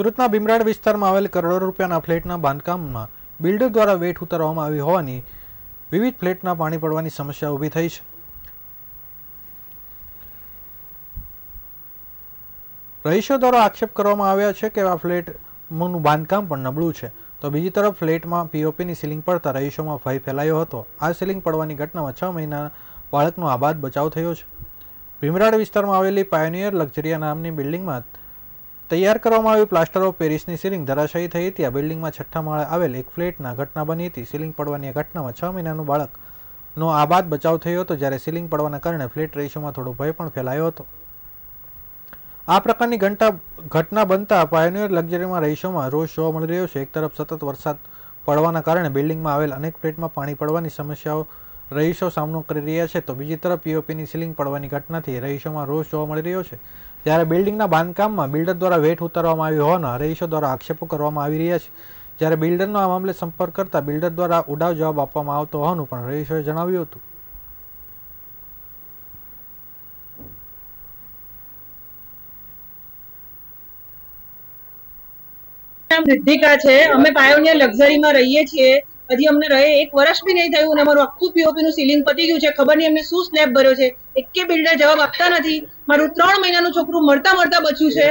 સુરતના ભીમરાડ વિસ્તારમાં આવેલ કરોડો રૂપિયાના ફ્લેટના બાંધકામમાં બિલ્ડર દ્વારા વેઠ ઉતારવામાં આવી હોવાની વિવિધ ફ્લેટના પાણી પડવાની સમસ્યા ઊભી થઈ છે. રહીશો દ્વારા આક્ષેપ કરવામાં આવ્યા છે કે આ ફ્લેટનું બાંધકામ પણ નબળું છે. તો બીજી તરફ ફ્લેટમાં પીઓપીની સીલિંગ પડતા રહીશોમાં ભય ફેલાયો હતો. આ સીલિંગ પડવાની ઘટનામાં છ મહિના બાળકનો આબાદ બચાવ થયો છે. ભીમરાડ વિસ્તારમાં આવેલી પાયોનિયર લક્ઝરિયા નામની બિલ્ડિંગમાં તૈયાર કરવામાં આવી પ્લાસ્ટર ઓફ પેરિસની સીલિંગ ધરાશાયી થઈ હતી. આ બિલ્ડિંગમાં છઠ્ઠા માળે આવેલ એક ફ્લેટના ઘટના બની હતી. સીલિંગ પડવાની આ ઘટનામાં છ મહિનાનું બાળકનો બાદ બચાવ થયો હતો, જ્યારે સીલિંગ પડવાના કારણે ફ્લેટ રેશિયોમાં થોડો ભય પણ ફેલાયો હતો. આ પ્રકારની ઘંટા, ઘટના બનતા પાયોનિયર લક્ઝરીમાં રહીશોમાં રોષ જોવા મળી રહ્યો છે. એક તરફ સતત વરસાદ પડવાના કારણે બિલ્ડિંગમાં આવેલ અનેક ફ્લેટમાં પાણી પડવાની સમસ્યાઓ રહીશો સામનો કરી રહ્યા છે, તો બીજી તરફ પીઓપીની સીલિંગ પડવાની ઘટનાથી રહીશોમાં રોષ જોવા મળી રહ્યો છે. જ્યારે બિલ્ડિંગના બાંધકામમાં બિલ્ડર દ્વારા વેઠ ઉતારવામાં આવ્યો હોવાના રહીશો દ્વારા આક્ષેપો કરવામાં આવી રહ્યા છે. જ્યારે બિલ્ડરનો આ મામલે સંપર્ક કરતા બિલ્ડર દ્વારા ઉડાવ જવાબ આપવામાં આવતો હોવાનું પણ રહીશોએ જણાવ્યું હતું. છે. અમે પાયોનિયર લક્ઝરીમાં રહીએ છીએ. હજી અમને રહે, એક વર્ષ બી નહીં થયું અને અમારું આખું પીઓપી નું સીલિંગ પતી ગયું છે. ખબર નહીં અમને શું સ્લેબ ભર્યો છે. એકે બિલ્ડર જવાબ આપતા નથી. મારું ત્રણ મહિનાનું છોકરું મળતા મળતા બચ્યું છે.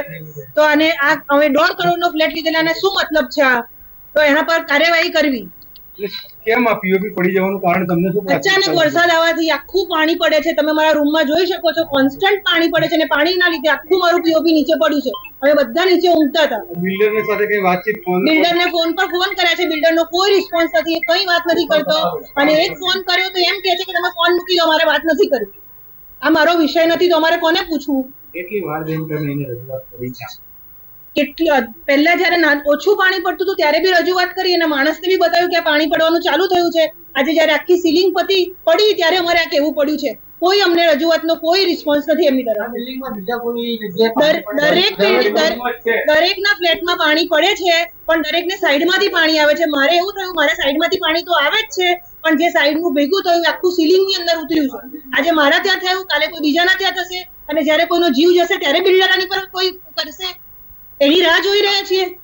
તો આને આ અમે દોઢ કરોડ નો ફ્લેટ લીધેલા અને શું મતલબ છે આ? તો એના પર કાર્યવાહી કરવી. કેમ આ પીઓપી પડી જવાનું કારણ તમને શું અચાનક વરસાદ આવવાથી આખું પાણી પડે છે. તમે મારા રૂમમાં જોઈ શકો છો કોન્સ્ટન્ટ પાણી પડે છે અને પાણીના લીધે આખું મારું પીઓપી નીચે પડ્યું છે. અમે બધા નીચે ઊંઘતા હતા. બિલ્ડરની સાથે કઈ વાતચીત ફોન પર? બિલ્ડરને ફોન પર ફોન કર્યા છે. બિલ્ડરનો કોઈ રિસ્પોન્સ નથી એ કઈ વાત નથી કરતો. અને એક ફોન કર્યો તો એમ કહે છે કે તમે ફોન મૂકી દો અમારે વાત નથી કરવી. આ મારો વિષય નથી તો અમારે કોને પૂછવું? કેટલી વાર બેન તમે એને રજૂઆત કરી છે? કેટલી પહેલા જયારે ઓછું પાણી પડતું હતું ત્યારે બી રજૂઆત કરી અને માણસને બી બતાવ્યું કે આ પાણી પડવાનું ચાલુ થયું છે. આજે જયારે આખી સીલિંગ પતી પડી ત્યારે અમારે આ કહેવું પડ્યું છે. કોઈ અમને રજૂઆતનો કોઈ રિસ્પોન્સ નથી એમની તરફ. દરેક દરેકના ફ્લેટમાં પાણી પડે છે પણ દરેકને સાઈડમાંથી પાણી આવે છે. મારે એવું થયું મારે સાઈડમાંથી પાણી તો આવે જ છે પણ જે સાઈડનું ભેગું થયું આખું સીલિંગની અંદર ઉતર્યું છે. આજે મારા ત્યાં થયું કાલે કોઈ બીજાના ત્યાં થશે અને જ્યારે કોઈનો જીવ જશે ત્યારે બિલ્ડર આની પર કોઈ કરશે? એની રાહ જોઈ રહ્યા છીએ?